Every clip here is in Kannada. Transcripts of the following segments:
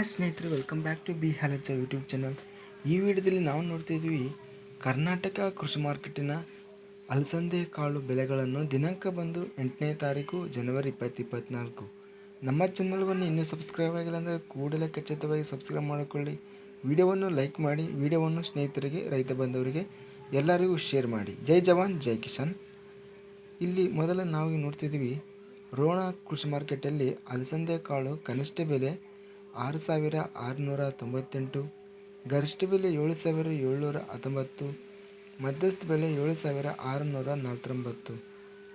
ಹಾಯ್ ಸ್ನೇಹಿತರೆ ವೆಲ್ಕಮ್ ಬ್ಯಾಕ್ ಟು ಬಿ ಹ್ಯಾಲಚ ಯೂಟ್ಯೂಬ್ ಚಾನಲ್ ಈ ವಿಡಿಯೋದಲ್ಲಿ ನಾವು ನೋಡ್ತಿದ್ವಿ ಕರ್ನಾಟಕ ಕೃಷಿ ಮಾರ್ಕೆಟಿನ ಅಲಸಂದೆ ಕಾಳು ಬೆಲೆಗಳನ್ನು ದಿನಾಂಕ ಬಂದು ಎಂಟನೇ ತಾರೀಕು, ಜನವರಿ ಇಪ್ಪತ್ತು ಇಪ್ಪತ್ತ್ನಾಲ್ಕು ನಮ್ಮ ಚಾನಲ್ವನ್ನು ಇನ್ನೂ ಸಬ್ಸ್ಕ್ರೈಬ್ ಆಗಿಲ್ಲ ಅಂದರೆ ಕೂಡಲೇ ಖಚಿತವಾಗಿ ಸಬ್ಸ್ಕ್ರೈಬ್ ಮಾಡಿಕೊಳ್ಳಿ. ವಿಡಿಯೋವನ್ನು ಲೈಕ್ ಮಾಡಿ, ವಿಡಿಯೋವನ್ನು ಸ್ನೇಹಿತರಿಗೆ, ರೈತ ಬಂದವರಿಗೆ ಎಲ್ಲರಿಗೂ ಶೇರ್ ಮಾಡಿ. ಜೈ ಜವಾನ್, ಜೈ ಕಿಶನ್ ಇಲ್ಲಿ ಮೊದಲ ನಾವು ನೋಡ್ತಿದ್ವಿ ರೋಣ ಕೃಷಿ ಮಾರ್ಕೆಟಲ್ಲಿ ಅಲಸಂದೆ ಕಾಳು ಕನಿಷ್ಠ ಬೆಲೆ ಆರು ಸಾವಿರ ಆರುನೂರ ತೊಂಬತ್ತೆಂಟು, ಗರಿಷ್ಠ ಬೆಲೆ ಏಳು ಸಾವಿರ ಏಳ್ನೂರ ಹತ್ತೊಂಬತ್ತು, ಮಧ್ಯಸ್ಥ ಬೆಲೆ ಏಳು ಸಾವಿರ ಆರುನೂರ ನಲವತ್ತೊಂಬತ್ತು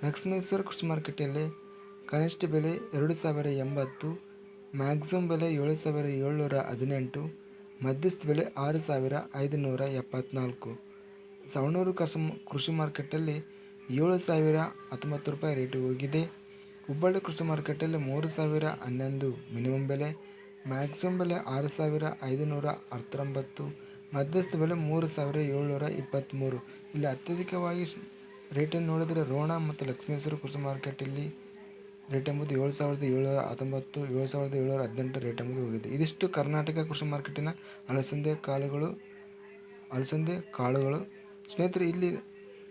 ಲಕ್ಷ್ಮೇಶ್ವರ ಕೃಷಿ ಮಾರ್ಕೆಟಲ್ಲಿ ಕನಿಷ್ಠ ಬೆಲೆ ಎರಡು ಸಾವಿರ ಎಂಬತ್ತು ಮ್ಯಾಕ್ಸಿಮಮ್ ಬೆಲೆ ಏಳು ಸಾವಿರ ಏಳ್ನೂರ ಹದಿನೆಂಟು, ಮಧ್ಯಸ್ಥ ಬೆಲೆ ಆರು ಸಾವಿರ ಐದುನೂರ ಎಪ್ಪತ್ನಾಲ್ಕು. ಸವಣೂರು ಕೃಷಿ ಕೃಷಿ ಮಾರ್ಕೆಟಲ್ಲಿ ಏಳು ಸಾವಿರ ಹತ್ತೊಂಬತ್ತು ರೂಪಾಯಿ ರೇಟು ಹೋಗಿದೆ. ಹುಬ್ಬಳ್ಳಿ ಕೃಷಿ ಮಾರ್ಕೆಟಲ್ಲಿ ಮೂರು ಸಾವಿರ ಹನ್ನೊಂದು ಮಿನಿಮಮ್ ಬೆಲೆ ಮ್ಯಾಕ್ಸಿಮಮ್ ಬೆಲೆ ಆರು ಸಾವಿರ ಐದುನೂರ ಹತ್ತೊಂಬತ್ತು ಮಧ್ಯಸ್ಥ ಬೆಲೆ ಮೂರು ಸಾವಿರ ಏಳ್ನೂರ ಇಪ್ಪತ್ತ್ಮೂರು ಇಲ್ಲಿ ಅತ್ಯಧಿಕವಾಗಿ ರೇಟನ್ನು ನೋಡಿದರೆ ರೋಣ ಮತ್ತು ಲಕ್ಷ್ಮೇಶ್ವರ ಕೃಷಿ ಮಾರ್ಕೆಟಲ್ಲಿ ರೇಟ್ ಎಂಬುದು ಏಳು ಸಾವಿರದ ಏಳ್ನೂರ ಹತ್ತೊಂಬತ್ತು, ಏಳು ಸಾವಿರದ ಏಳ್ನೂರ ಹದಿನೆಂಟು ರೇಟ್ ಎಂಬುದು ಹೋಗಿದೆ. ಇದಿಷ್ಟು ಕರ್ನಾಟಕ ಕೃಷಿ ಮಾರ್ಕೆಟಿನ ಅಲಸಂದೆ ಕಾಳುಗಳು ಅಲಸಂದೆ ಕಾಳುಗಳು. ಸ್ನೇಹಿತರೆ, ಇಲ್ಲಿ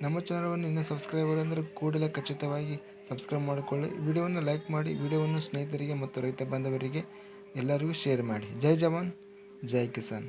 ನಮ್ಮ ಚಾನಲನ್ನು ಇನ್ನೂ ಸಬ್ಸ್ಕ್ರೈಬರ್ ಅಂದರೆ ಕೂಡಲೇ ಖಚಿತವಾಗಿ ಸಬ್ಸ್ಕ್ರೈಬ್ ಮಾಡಿಕೊಳ್ಳಿ. ವಿಡಿಯೋವನ್ನು ಲೈಕ್ ಮಾಡಿ, ವಿಡಿಯೋವನ್ನು ಸ್ನೇಹಿತರಿಗೆ ಮತ್ತು ರೈತ ಬಾಂಧವರಿಗೆ ಎಲ್ಲರಿಗೂ ಶೇರ್ ಮಾಡಿ. ಜೈ ಜವಾನ್ ಜೈ ಕಿಸಾನ್.